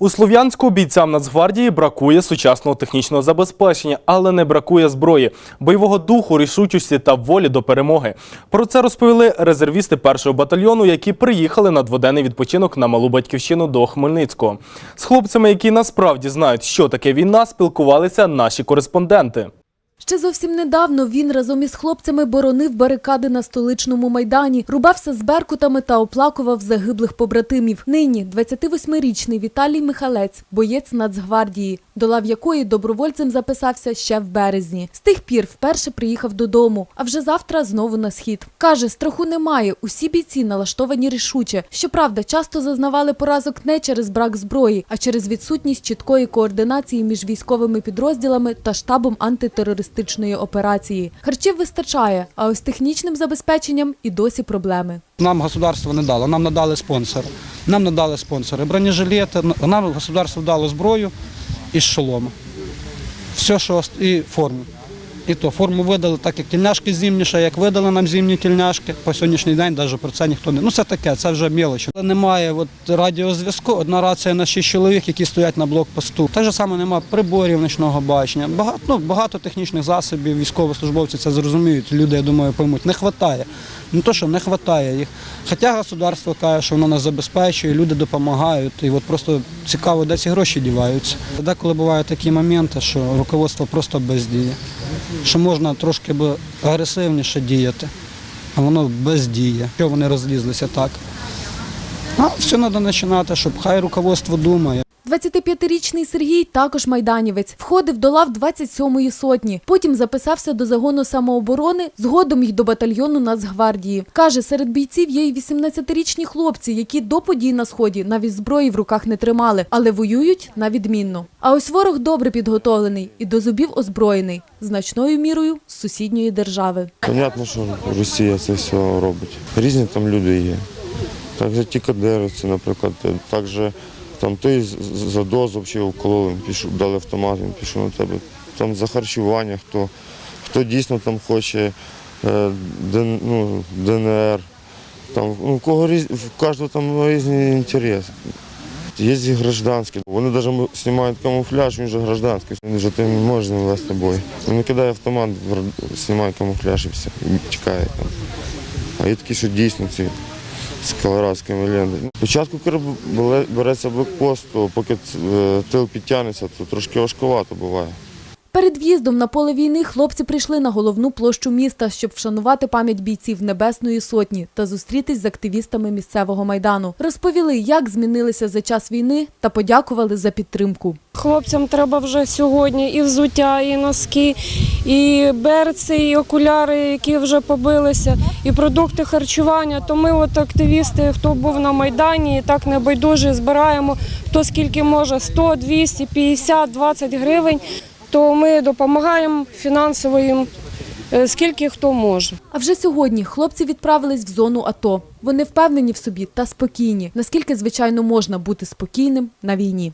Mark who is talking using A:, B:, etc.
A: У Слов'янську бійцям Нацгвардії бракує сучасного технічного забезпечення, але не бракує зброї, бойового духу, рішучості та волі до перемоги. Про це розповіли резервісти першого батальйону, які приїхали на дводенний відпочинок на малу батьківщину до Хмельницького. З хлопцями, які насправді знають, що таке війна, спілкувалися наші кореспонденти.
B: Ще зовсім недавно він разом із хлопцями боронив барикади на столичному майдані, рубався з беркутами та оплакував загиблих побратимів. Нині 28-річний Віталій Михалець, боєць Нацгвардії, до лав якої добровольцем записався ще в березні. З тих пір вперше приїхав додому, а вже завтра знову на схід. Каже, страху немає. Усі бійці налаштовані рішуче. Щоправда, часто зазнавали поразок не через брак зброї, а через відсутність чіткої координації між військовими підрозділами та штабом антитерористичної операції. Харчів вистачає, а ось технічним забезпеченням і досі проблеми.
C: Нам государство не дало, нам надали спонсор. Нам надали спонсори бронежилети, нам государство дало зброю і шоломи. Все, що і форму. І то форму видали, так як тільняшки зимні, як видали нам зимні тільняшки. По сьогоднішній день навіть про це ніхто не. Ну це таке, це вже мелочі. Але немає от, радіозв'язку, одна рація на шість чоловік, які стоять на блокпосту. Так же саме немає приборів нічного бачення. Багато, ну, багато технічних засобів, військовослужбовці це зрозуміють. Люди, я думаю, поймуть. Не вистачає. Не то, що не вистачає їх. Хоча государство каже, що воно нас забезпечує, люди допомагають. І от просто цікаво, де ці гроші діваються. Деколи бувають такі моменти, що руководство просто бездіє. Що можна трошки би агресивніше діяти, а воно бездіє. Що вони розлізлися так. А все треба починати, щоб хай руководство думає.
B: 25-річний Сергій також майданівець. Входив до лав 27-ї сотні. Потім записався до загону самооборони, згодом й до батальйону Нацгвардії. Каже, серед бійців є й 18-річні хлопці, які до подій на сході навіть зброї в руках не тримали, але воюють на відмінно. А ось ворог добре підготовлений і до зубів озброєний, значною мірою з сусідньої держави.
D: Понятно, що Росія це все робить. Різні там люди є. Також ті кадировці, наприклад, також там з- за дозу взагалі вкололи, пішов, дали автомат, він пішов на тебе. Там за харчування, хто, хто дійсно там хоче е, ДН, ну, ДНР. Там, ну, у кого різ, в кожного там різні інтереси. Є і гражданські. Вони навіть знімають камуфляж, він же гражданський. Він вже ти не може з вести бой. Він кидає автомат, знімає камуфляж і все, і тікає там. А є такі, що дійсно ці з колорадськими лентами. Спочатку береться блокпост, поки е, тил підтягнеться, то трошки важкувато буває.
B: Перед в'їздом на поле війни хлопці прийшли на головну площу міста, щоб вшанувати пам'ять бійців Небесної сотні та зустрітись з активістами місцевого майдану. Розповіли, як змінилися за час війни, та подякували за підтримку.
E: Хлопцям треба вже сьогодні і взуття, і носки, і берці, і окуляри, які вже побилися, і продукти харчування. То ми, от активісти, хто був на майдані, і так небайдужі збираємо хто скільки може 100, 200, 50, 20 гривень. То ми допомагаємо фінансово їм, е, скільки хто може.
B: А вже сьогодні хлопці відправились в зону АТО. Вони впевнені в собі та спокійні, наскільки звичайно можна бути спокійним на війні.